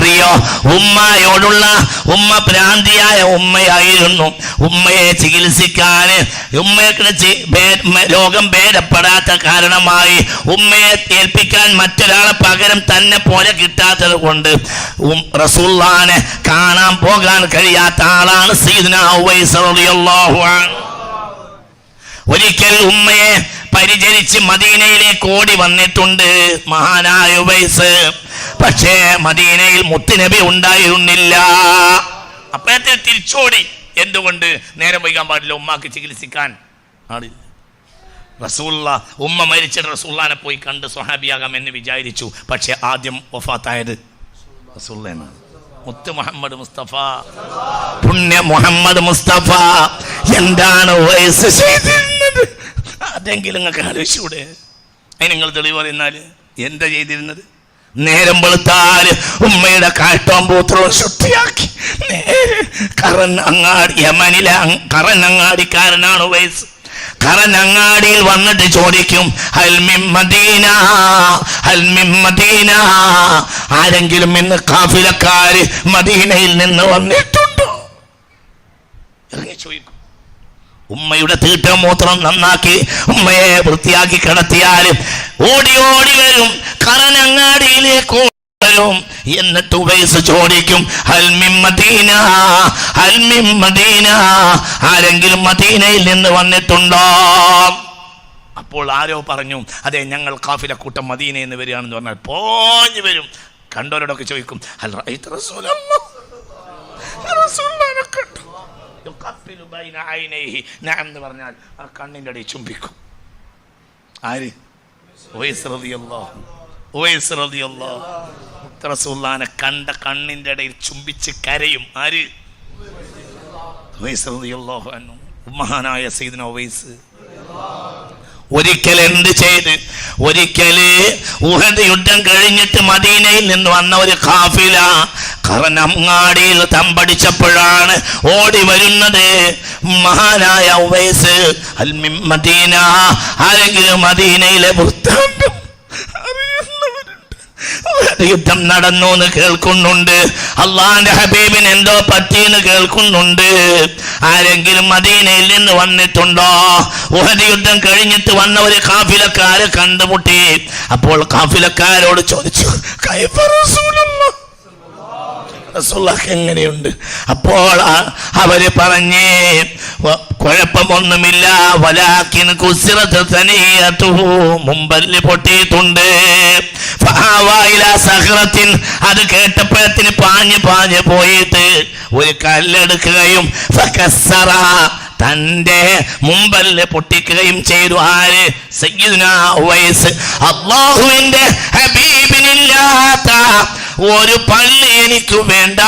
അറിയോ? ഉമ്മയോടുള്ള ഉമ്മ ഭ്രാന്തിയായ ഉമ്മയായിരുന്നു. ഉമ്മയെ ചികിത്സിക്കാൻ ഉമ്മയെ രോഗം ഭേദപ്പെടാത്ത കാരണമായി ഉമ്മയെ ഏൽപ്പിക്കാൻ മറ്റൊരാളെ പകരം തന്നെ പോലെ കിട്ടാത്തത് കൊണ്ട് റസൂള്ളാനെ കാണാൻ പോകാൻ കഴിയാത്ത ആളാണ് ഒരിക്കൽ ഉമ്മയെ പരിചരിച്ച് മദീനയിലേക്ക് ഓടി വന്നിട്ടുണ്ട് മഹാനായ ഉവൈസ്. പക്ഷേ മദീനയിൽ മുത്തുനബി ഉണ്ടായിരുന്നില്ല. അപ്പോഴത്തെ തിരിച്ചോടി എന്തുകൊണ്ട് നേരം വൈകാൻ പാടില്ല ഉമ്മാക്ക് ചികിത്സിക്കാൻ? ആളില്ല റസൂള്ള ഉമ്മ മരിച്ചിട്ട് റസൂള്ളാനെ പോയി കണ്ട് സ്വഹാബിയാകാം എന്ന് വിചാരിച്ചു. പക്ഷെ ആദ്യം വഫാത്തായത് റസൂള്ളാണ് മുത്ത് മുഹമ്മദ് മുസ്തഫ. പുണ്യ മുഹമ്മദ് മുസ്തഫ. എന്താണ് വയസ്സ് ചെയ്തിരുന്നത്? അതെങ്കിലും നിങ്ങൾക്ക് ആലോചിച്ചൂടെ? അതിന് നിങ്ങൾ തെളിവ് പറയുന്നാൽ? എന്താ ചെയ്തിരുന്നത്? നേരം വെളുത്താൽ ഉമ്മയുടെ കാട്ടോം പൂത്രവും ശുദ്ധിയാക്കി. നേരെ കറന്നങ്ങാടി യമനിലെ കറന്നങ്ങാടിക്കാരനാണ് വയസ്സ് കറനങ്ങാടിയിൽ വന്നിട്ട് ചോദിക്കും ഹൽമിം മദീന ഹൽമിം മദീന. ആരെങ്കിലും ഇന്ന് കാഫിലക്കാര് മദീനയിൽ നിന്ന് വന്നിട്ടുണ്ടോ? ചോദിക്കും. ഉമ്മയുടെ തീട്ടം മൂത്രം നന്നാക്കി ഉമ്മയെ വൃത്തിയാക്കി കിടത്തിയാൽ ഓടി ഓടി വരും. കറനങ്ങാടിയിലേക്ക് വരും. എന്നിട്ട് ഉപയോഗിച്ച് ചോദിക്കും ഹൽമിം മദീന ഹൽമിം മദീന ആരെങ്കിലും മദീനയിൽ നിന്ന് വന്നിട്ടുണ്ടോ? അപ്പോൾ ആരോ പറഞ്ഞു അതെ ഞങ്ങൾ കാഫില കൂട്ടം മദീന എന്ന് വരികയാണെന്ന് പറഞ്ഞാൽ പോഞ്ഞു വരും. കണ്ടവരോടൊക്കെ ചോദിക്കും "ഹൽ റഅയ്ത റസൂലല്ലാഹ്?" എന്ന് പറഞ്ഞാൽ ആ കണ്ണിന്റെ അടിയിൽ ചുംബിക്കും. ആര്? മുത്ത് കണ്ട കണ്ണിന്റെ ഇടയിൽ ചുംബിച്ച് കരയും. ആര്? മഹാനായ ഉവൈസ്. ഒരിക്കൽ എന്ത് ചെയ്ത്? ഒരിക്കൽ ഉഹദ് യുദ്ധം കഴിഞ്ഞിട്ട് മദീനയിൽ നിന്ന് വന്ന ഒരു കാഫില കറനങ്ങാടിയിൽ തമ്പടിച്ചപ്പോഴാണ് ഓടി വരുന്നത്. മഹാനായ ഉവൈസ് അൽ മദീന ആരെങ്കിലും മദീനയിലെ വൃത്താന്തം യുദ്ധം നടന്നു എന്ന് കേൾക്കുന്നുണ്ട്. അള്ളാന്റെ ഹബീബിന് എന്തോ പറ്റിയെന്ന് കേൾക്കുന്നുണ്ട്. ആരെങ്കിലും മദീനയിൽ നിന്ന് വന്നിട്ടുണ്ടോ? ഉഹദ് യുദ്ധം കഴിഞ്ഞിട്ട് വന്ന ഒരു കാഫിലക്കാരെ കണ്ടുമുട്ടി. അപ്പോൾ കാഫിലക്കാരോട് ചോദിച്ചു "കൈഫ റസൂലുള്ളാഹ്?" റസൂലുള്ളാഹ് എങ്ങനെയുണ്ട്? അപ്പോൾ അവർ പറഞ്ഞേ "വ- കുഴപ്പമൊന്നുമില്ല വലാക്കിൻ കുസിറത്ത് തനിയതുഹു മുമ്പല്ലി പൊട്ടിയിട്ടുണ്ട്. സഹ്റത്തിൻ അത് കേട്ടപ്പോഴത്തിന് പാഞ്ഞു പാഞ്ഞു പോയിട്ട് ഒരു കല്ലെടുക്കുകയും തന്റെ മുമ്പല്ല പൊട്ടിക്കുകയും ചെയ്തു. ആര്? സയ്യിദുന ഉവൈസ്. അള്ളാഹുവിന്റെ ഹബീബിനില്ലാത്ത ഒരു പള്ളി എനിക്ക് വേണ്ട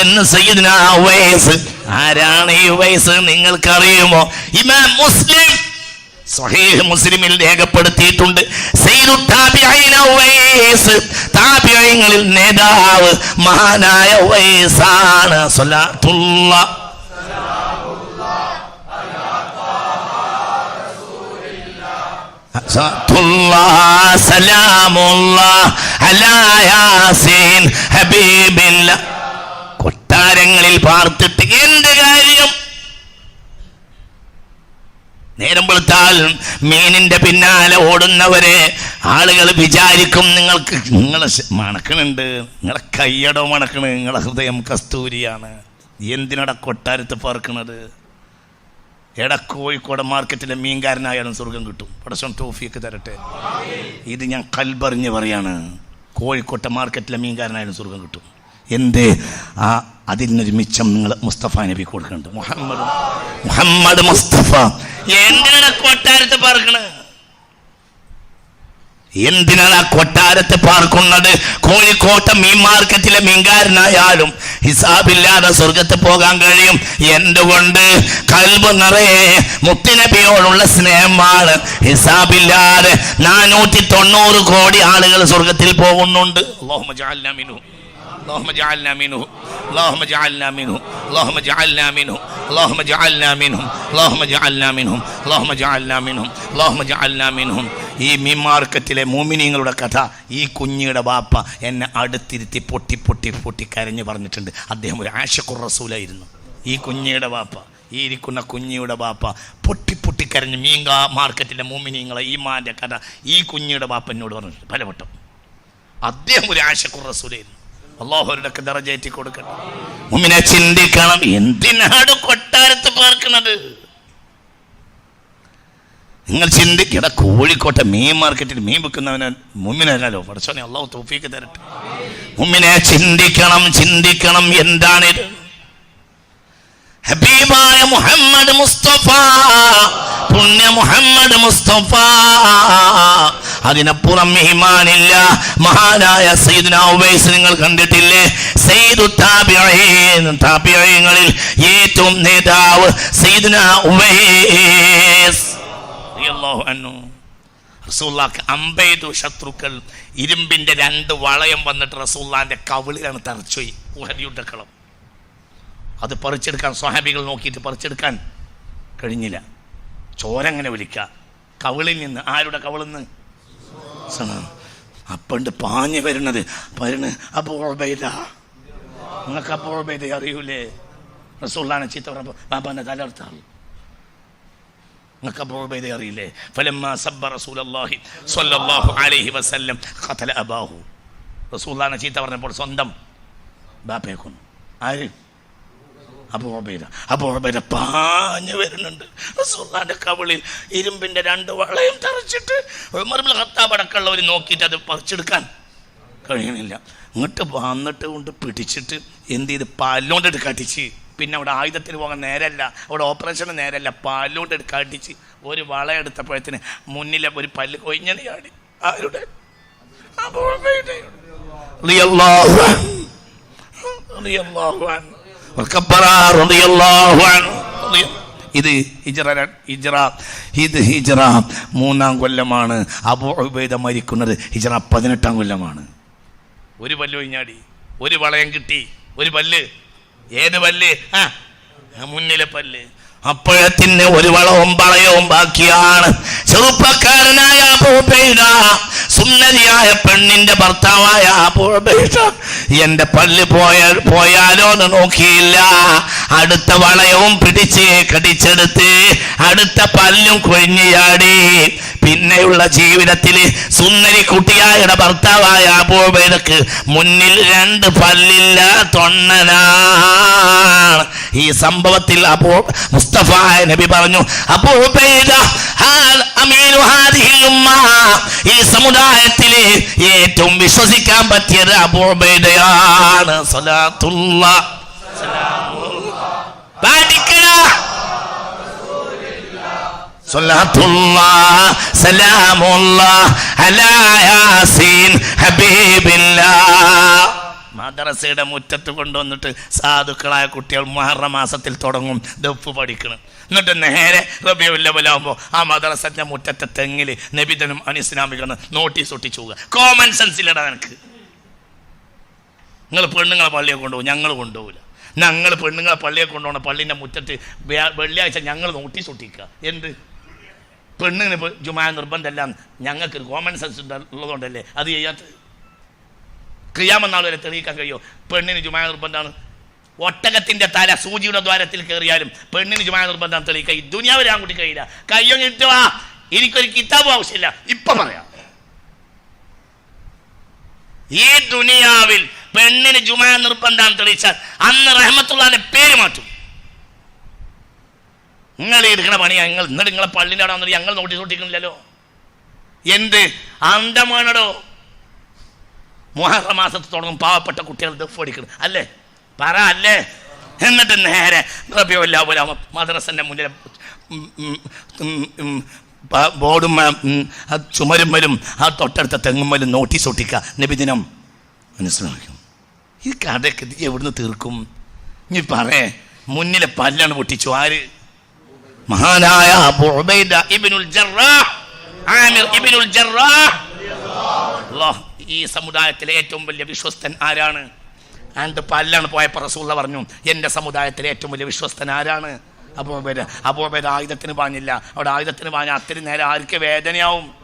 എന്ന് സയ്യിദിന വയസ്സ് ആരാണ് ഈ വയസ്സ് നിങ്ങൾക്കറിയുമോ? ഇമാം മുസ്ലിം സഹീഹ് മുസ്ലിമിൽ രേഖപ്പെടുത്തിയിട്ടുണ്ട്. താബിഈങ്ങളിൽ നേതാവ് മഹാനായ ഉവൈസാണ്. കൊട്ടാരങ്ങളിൽ പാർത്തിട്ട് എന്ത് കാര്യം? നേരം വെളുത്താൽ മീനിന്റെ പിന്നാലെ ഓടുന്നവരെ ആളുകൾ വിചാരിക്കും നിങ്ങൾക്ക് നിങ്ങളെ മണക്കണുണ്ട് നിങ്ങളെ കയ്യടോ മണക്കണ് നിങ്ങളെ ഹൃദയം കസ്തൂരിയാണ്. എന്തിനട കൊട്ടാരത്ത് പാർക്കണത്? എടാ കോഴിക്കോട് മാർക്കറ്റിലെ മീൻകാരനായാലും സ്വർഗം കിട്ടും. പടശം ടോഫിയൊക്കെ തരട്ടെ. ഇത് ഞാൻ കൽബറിഞ്ഞ് പറയാണ് കോഴിക്കോട്ടെ മാർക്കറ്റിലെ മീൻകാരനായാലും സ്വർഗം കിട്ടും. എന്തേ? ആ അതിൽ നിന്നൊരു മിച്ചം നിങ്ങൾ മുസ്തഫ നബി കൊടുക്കുന്നുണ്ട്. മുഹമ്മദ് മുഹമ്മദ് മുസ്തഫ. എന്തിനാണ് കൊട്ടാരത്തെ പാർക്കണ്? എന്തിനാണ് ആ കൊട്ടാരത്തെ പാർക്കുന്നത്? കോഴിക്കോട്ടെ മീൻ മാർക്കറ്റിലെ മീൻകാരനായാലും ഹിസാബില്ലാതെ സ്വർഗത്ത് പോകാൻ കഴിയും എന്തുകൊണ്ട് കൽബ് നിറയെ മുത്തിനബിയോടുള്ള സ്നേഹമാണ് ഹിസാബില്ലാതെ നാനൂറ്റി തൊണ്ണൂറ് കോടി ആളുകൾ സ്വർഗത്തിൽ പോകുന്നുണ്ട് അല്ലാഹുമ്മ ജഅൽനാ മിൻഹും. اللهم اجعلنا منه اللهم اجعلنا منه اللهم اجعلنا منه اللهم اجعلنا منهم اللهم اجعلنا منهم اللهم اجعلنا منهم اللهم اجعلنا منهم ഈ മീൻ മാർക്കറ്റിലെ മൂമിനിങ്ങളുടെ കഥ ഈ കുഞ്ഞിയുടെ ബാപ്പ എന്നെ അടുത്തിരുത്തി പൊട്ടി പൊട്ടി പൊട്ടി കരഞ്ഞു പറഞ്ഞിട്ടുണ്ട്. അദ്ദേഹം ഒരു ആശക്കുർ റസൂലായിരുന്നു. ഈ കുഞ്ഞിയുടെ ബാപ്പ ഈ ഇരിക്കുന്ന കുഞ്ഞിയുടെ ബാപ്പ പൊട്ടി പൊട്ടി കരഞ്ഞ്. മീങ്കാ മാർക്കറ്റിലെ മൂമിനിങ്ങളെ ഈ മാന്റെ കഥ ഈ കുഞ്ഞിയുടെ ബാപ്പ എന്നോട് പറഞ്ഞിട്ടുണ്ട്. പലവട്ടം. അദ്ദേഹം ഒരു ആശക്കുർ റസൂലായിരുന്നു. ദറജേറ്റി കൊടുക്കണം മുമ്മിനെ ചിന്തിക്കണം. എന്തിനാണ് കൊട്ടാരത്ത് പാർക്കുന്നത്? നിങ്ങൾ ചിന്തിക്കട കോഴിക്കോട്ടെ മീൻ മാർക്കറ്റിൽ മീൻ വിൽക്കുന്നവന് മുമ്മിനല്ലോ പഠിച്ചോനെ അള്ളാഹു തോഫിക്ക് തരട്ടെ. മുമ്മിനെ ചിന്തിക്കണം ചിന്തിക്കണം എന്താണിത് ഹബീബായ മുഹമ്മദ് മുസ്തഫ പുണ്യ മുഹമ്മദ് മുസ്തഫ. അതിനപ്പുറം ഈമാനില്ല. മഹാനായ സയ്യിദ്ന ഉവൈസ് നിങ്ങൾ കണ്ടിട്ടില്ലേ? സയ്യിദു താബിഈൻ താബിഈങ്ങളിൽ ഏറ്റവും നേതാവ് സയ്യിദ്ന ഉവൈസ്. റളിയല്ലാഹു അൻഹു. റസൂല്ലാക്ക് അമ്പെയ്തു ശത്രുക്കൾ. ഇരുമ്പിന്റെ രണ്ട് വളയം വന്നിട്ട് റസൂല്ലാന്റെ കവിളിലാണ് തറച്ചുപോയി ഉഹരിയുടെ കളം അത് പറിച്ചെടുക്കാൻ സ്വഹാബികൾ നോക്കിയിട്ട് പറിച്ചെടുക്കാൻ കഴിഞ്ഞില്ല. ചോരങ്ങനെ വിളിക്കുക കവിളിൽ നിന്ന് ആരുടെ കവിളിൽ നിന്ന്? അപ്പണ്ട് പാഞ്ഞു വരുന്നത്. വരുന്നത് അപ്പോൾ നിങ്ങൾക്ക് അപ്പോൾ അറിയൂലേ? റസൂള്ളാണ് ചീത്ത പറഞ്ഞപ്പോൾ തലർത്താൾ അപ്പോൾ അറിയില്ലേ? ഫലമ്മ സബ്ബ റസൂലല്ലാഹി സ്വല്ലല്ലാഹു അലൈഹി വസല്ലം ഖതല അബാഹു. റസൂള്ളാനെ ചീത്ത പറഞ്ഞപ്പോൾ സ്വന്തം ബാപ്പയെ കൊന്നു ആര്? അബൂ ഉബൈദ. അബൂ ഉബൈദ പാഞ്ഞു വരുന്നുണ്ട്. റസൂലുള്ളാഹിന്റെ കവിളിൽ ഇരുമ്പിന്റെ രണ്ട് വളയും തറച്ചിട്ട് ഉമർ ഇബ്നുൽ ഖത്താബ് അടക്കമുള്ളവർ നോക്കിയിട്ട് അത് പറിച്ചെടുക്കാൻ കഴിയണില്ല. ഇങ്ങോട്ട് വന്നിട്ട് കൊണ്ട് പിടിച്ചിട്ട് എന്ത് ചെയ്ത്? പാലോണ്ട് കടിച്ച് പിന്നെ അവിടെ ആയുധത്തിന് പോകാൻ നേരല്ല. അവിടെ ഓപ്പറേഷന് നേരല്ല. പല്ലുകൊണ്ട് കടിച്ച് ഒരു വള എടുത്തപ്പോഴത്തിന് മുന്നിലെ ഒരു പല്ല് കൊയിഞ്ഞനെ ആരുടെ. ഇത് ഹിജറ ഹിജ്റ ഹിജറ. ഇത് ഹിജറ മൂന്നാം കൊല്ലമാണ് അബൂ ഉബൈദ മരിക്കുന്നത്. ഹിജറ പതിനെട്ടാം കൊല്ലമാണ്. ഒരു പല്ല് ഒഴിഞ്ഞാടി ഒരു വളയം കിട്ടി. ഒരു പല്ല്. ഏത് പല്ല്? ആ. മുന്നിലെ പല്ല്. അപ്പോഴത്തിന് ഒരു വളവും വളയവും ബാക്കിയാണ്. ചെറുപ്പക്കാരനായ സുന്ദരിയായ പെണ്ണിന്റെ ഭർത്താവായ എന്റെ പല്ല് പോയ പോയാലോ എന്ന് നോക്കിയില്ല. അടുത്ത വളയവും പിടിച്ച് കടിച്ചെടുത്ത് അടുത്ത പല്ലും കൊഴിഞ്ഞിയാടി. പിന്നെയുള്ള ജീവിതത്തിൽ സുന്ദരി കുട്ടിയായുടെ ഭർത്താവായ അബൂബൈദക്ക് മുന്നിൽ രണ്ട് പല്ലില്ല തൊണ്ണനാണ്. ഈ സംഭവത്തിൽ അബൂ മുസ്തഫ നബി പറഞ്ഞു അബൂബൈദ ഈ അമീനു സമുദായത്തിലെ ഏറ്റവും വിശ്വസിക്കാൻ പറ്റിയത് അബൂബൈദയാണ് സലാത്തുള്ള പാടിക്കടാ സ്വലാത്തുല്ലാഹ് മദ്രസയുടെ മുറ്റത്ത് കൊണ്ടുവന്നിട്ട് സാധുക്കളായ കുട്ടികൾ മുഹറ മാസത്തിൽ തുടങ്ങും. ദഫ് പഠിക്കണം. എന്നിട്ട് നേരെ റബിയുല്ലവലാകുമ്പോൾ ആ മദ്രസന്റെ മുറ്റത്തെ തെങ്ങിൽ നബിതനും അനുസ്ലാമികളും നോട്ടീസ് ഒട്ടിച്ചു പോകുക കോമൺ സെൻസ് ഇല്ലടാ എനിക്ക് നിങ്ങൾ പെണ്ണുങ്ങളെ പള്ളിയെ കൊണ്ടുപോകും. ഞങ്ങൾ കൊണ്ടുപോകില്ല ഞങ്ങൾ പെണ്ണുങ്ങളെ പള്ളിയെ കൊണ്ടുപോകണം പള്ളീന്റെ മുറ്റത്ത് വെള്ളിയാഴ്ച ഞങ്ങൾ നോട്ടീസ് ഒട്ടിക്കുക. എന്ത്? പെണ്ണിന് ജുമാ ജുമായ നിർബന്ധമല്ല ഞങ്ങൾക്ക് കോമൺ സെൻസ് ഉള്ളതുകൊണ്ടല്ലേ അത് ചെയ്യാത്തത്? ക്രിയാമെന്നാൾ വരെ തെളിയിക്കാൻ കഴിയുമോ? പെണ്ണിന് ജുമായ നിർബന്ധമാണ്. ഒട്ടകത്തിന്റെ തല സൂചിയുടെ ദ്വാരത്തിൽ കയറിയാലും പെണ്ണിന് ജുമായ നിർബന്ധം തെളിയിക്കാൻ ഈ ദുനിയാവിൽ ആൺകുട്ടി കഴിയില്ല. കയ്യോ കിട്ടുവാ എനിക്കൊരു കിതാബും ആവശ്യമില്ല. ഇപ്പൊ പറയാം. ഈ ദുനിയാവിൽ പെണ്ണിന് ജുമായ നിർബന്ധം തെളിയിച്ചാൽ അന്ന് റഹ്മത്തുള്ളാന്റെ പേര് മാറ്റും. നിങ്ങൾ എടുക്കണ പണി ഞങ്ങൾ എന്നിട്ട് നിങ്ങളെ പള്ളിന്റെ അവിടെ വന്നിട്ട് ഞങ്ങൾ നോട്ടീസ് ഒട്ടിക്കണില്ലല്ലോ എന്ത്? അന്തമാണടോ മുഹറ മാസത്ത് തുടങ്ങും പാവപ്പെട്ട കുട്ടികൾ ദഫ് അടിക്കണം അല്ലേ? പറ അല്ലേ? എന്നിട്ട് നേരെ റബിയല്ല പോലെ മദ്രസന്റെ മുന്നിൽ ബോർഡും ചുമരുമ്മലും ആ തൊട്ടടുത്ത തെങ്ങുമ്മലും നോട്ടീസ് ഒട്ടിക്കുക. നബിദിനം മനസ്സിലാക്കും ഈ കഥയ്ക്ക് ഇത് എവിടുന്ന് തീർക്കും? നീ പറയേ. മുന്നിലെ പല്ലാണ് പൊട്ടിച്ചു. ആര്? മഹാനായ ഇബിനുൽ ജറാഹ്. ആമിർ ഇബ്നുൽ ജറാഹ്. ഈ സമുദായത്തിലെ ഏറ്റവും വലിയ വിശ്വസ്തൻ ആരാണ്? ആൻഡ് പല്ലാണ് പോയ റസൂള്ള പറഞ്ഞു എന്റെ സമുദായത്തിലെ ഏറ്റവും വലിയ വിശ്വസ്തൻ ആരാണ്? അബൂബേദ പേര് ആയുധത്തിന് പാഞ്ഞില്ല. അവിടെ ആയുധത്തിന് പാഞ്ഞ അത്തിരി നേരം ആർക്ക് വേദനയാവും?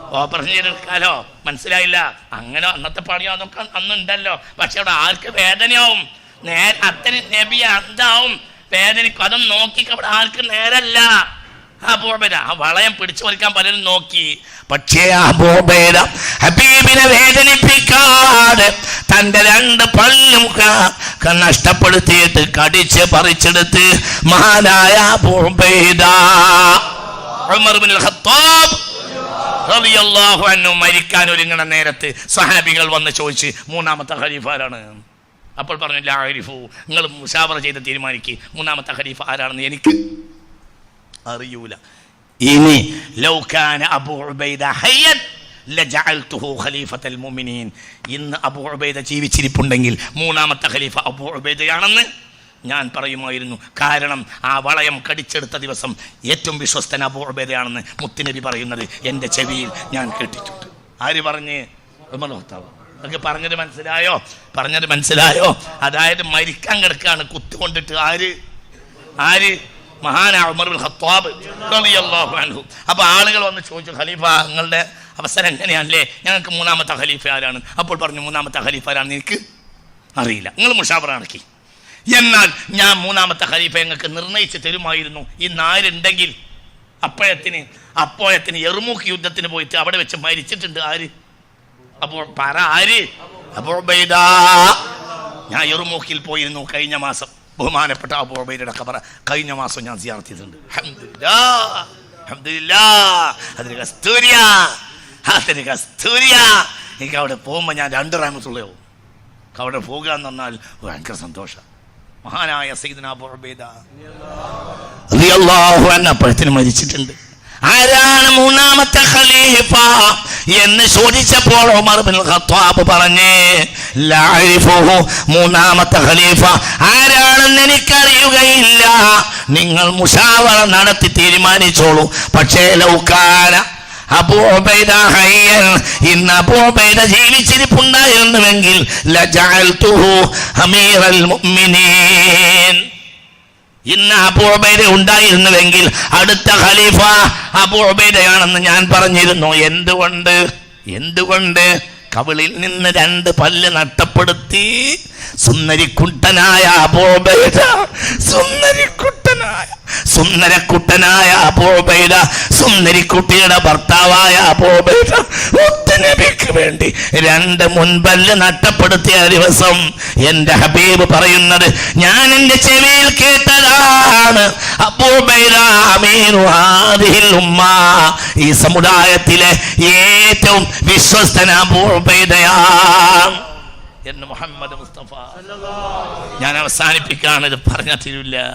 ഓപ്പറേഷൻ ചെയ്തെടുക്കാലോ? മനസ്സിലായില്ല. അങ്ങനെ അന്നത്തെ പണിയോ അതൊക്കെ അന്നുണ്ടല്ലോ. പക്ഷെ അവിടെ ആർക്ക് വേദനയാവും? നേരെ അത്തരി നബി എന്താവും വേദനയ്ക്കും അതും നോക്കി അവിടെ ആർക്ക് നേരല്ല. അബൂബേദ ആ വളയം പിടിച്ചു വലിക്കാൻ പലരും നോക്കി. പക്ഷേ അബൂബേദ ഹബീബിനെ വേദനിപ്പിക്കാതെ തന്റെ രണ്ട് പല്ലും നഷ്ടപ്പെടുത്തിയിട്ട് കടിച്ച് പറിച്ചെടുത്ത് മഹാനായ അൻഹു മരിക്കാൻ ഒരുങ്ങണ നേരത്ത് സഹാബികൾ വന്ന് ചോദിച്ച് മൂന്നാമത്തെ ഖലീഫ ആരാണ്? അപ്പോൾ പറഞ്ഞു ലാ അരിഫു നിങ്ങൾ മുഷാവറ ചെയ്ത് തീരുമാനിക്ക്. മൂന്നാമത്തെ ഹരീഫ് ആരാണെന്ന് എനിക്ക് അറിയൂല. ഇനി ലൗകാന അബൂ ഉബൈദ മുഅ്മിനീൻ. ഇന്ന് അബൂ ഉബൈദ ജീവിച്ചിരിപ്പുണ്ടെങ്കിൽ മൂന്നാമത്തെ ഖലീഫ അബൂ ഉബൈദയാണെന്ന് ഞാൻ പറയുമായിരുന്നു. കാരണം ആ വളയം കടിച്ചെടുത്ത ദിവസം ഏറ്റവും വിശ്വസ്തൻ അബൂ ഉബൈദയാണെന്ന് മുത്തുനബി പറയുന്നത് എന്റെ ചെവിയിൽ ഞാൻ കേട്ടിട്ടുണ്ട്. ആര് പറഞ്ഞ്? Umar Khattab. നിങ്ങൾക്ക് പറഞ്ഞത് മനസ്സിലായോ? പറഞ്ഞത് മനസ്സിലായോ? അതായത് മരിക്കാൻ കിടക്കാണ് കുത്തുകൊണ്ടിട്ട് ആര്? ആര്? മഹാനാ ഉമർ ബിൻ ഖത്താബ് റളിയല്ലാഹു അൻഹു. അപ്പോൾ ആളുകൾ വന്ന് ചോദിച്ചു ഖലീഫ നിങ്ങളുടെ അവസരം എങ്ങനെയാണല്ലേ? ഞങ്ങൾക്ക് മൂന്നാമത്തെ ഖലീഫ ആരാണ്? അപ്പോൾ പറഞ്ഞു മൂന്നാമത്തെ ഖലീഫ ആരാണെന്ന് എനിക്ക് അറിയില്ല. നിങ്ങൾ നടക്കി എന്നാൽ ഞാൻ മൂന്നാമത്തെ ഖലീഫ ഞങ്ങൾക്ക് നിർണയിച്ച് തരുമായിരുന്നു. ഈ നാരുണ്ടെങ്കിൽ അപ്പോഴത്തിന് അപ്പോഴത്തിന് എറുമൂക്ക് യുദ്ധത്തിന് പോയിട്ട് അവിടെ വെച്ച് മരിച്ചിട്ടുണ്ട് ആര്? അപ്പോൾ പറ ആര്? അപ്പോൾ. ഞാൻ എറുമൂക്കിൽ പോയിരുന്നു കഴിഞ്ഞ മാസം. ബഹുമാനപ്പെട്ട അബൂബൈയുടെ കബറ കഴിഞ്ഞ മാസം ഞാൻ സിയാർത്ത് ചെയ്തിട്ടുണ്ട്. അൽഹംദുലില്ലാ, അൽഹംദുലില്ലാ. അതൊരു കസ്തൂരിയ അതൊരു കസ്തൂരിയ എനിക്ക് അവിടെ പോകുമ്പോൾ ഞാൻ രണ്ട് റാമത്തുള്ളയോ അവിടെ പോകുക എന്ന് പറഞ്ഞാൽ ഭയങ്കര സന്തോഷം. മഹാനായ അപ്പോഴത്തിന് മരിച്ചിട്ടുണ്ട്. ആരാണ് മൂന്നാമത്തെ ഖലീഫ? എന്ന് ചോദിച്ചപ്പോൾ ഉമർ ബിൻ ഖത്താബ് പറഞ്ഞേ മൂന്നാമത്തെ ഖലീഫ. ആരാണെന്ന് എനിക്കറിയുകയില്ല. നിങ്ങൾ മുഷാവറ നടത്തി തീരുമാനിച്ചോളൂ. പക്ഷേ ലൗകാന അബൂബൈദ ജീവിച്ചിരിപ്പുണ്ടായിരുന്നുവെങ്കിൽ ഇന്ന് അബൂബൈദ ഉണ്ടായിരുന്നുവെങ്കിൽ അടുത്ത ഖലീഫ അബൂബൈദയാണെന്ന് ഞാൻ പറഞ്ഞിരുന്നു. എന്തുകൊണ്ട്? എന്തുകൊണ്ട്? കവിളിൽ നിന്ന് രണ്ട് പല്ല് നഷ്ടപ്പെടുത്തി സുന്ദരിക്കുട്ടനായ അപോപേത സുന്ദരിക്കുട്ടനായ സുന്ദരക്കുട്ടനായ അപോപേത സുന്ദരിക്കുട്ടിയുടെ ഭർത്താവായ അബൂബൈദ. മുത്തനബിക്ക് വേണ്ടി രണ്ട് മുൻപല്ല് നട്ടപ്പെടുത്തിയ ദിവസം എന്റെ ഹബീബ് പറയുന്നത് ഞാൻ എന്റെ ചെവിയിൽ കേട്ടതാണ്. ഈ സമുദായത്തിലെ ഏറ്റവും വിശ്വസ്തന എന്ന് മുഹമ്മദ് മുസ്തഫ. ഞാൻ അവസാനിപ്പിക്കാണ് ഇത് പറഞ്ഞ തിരില്ല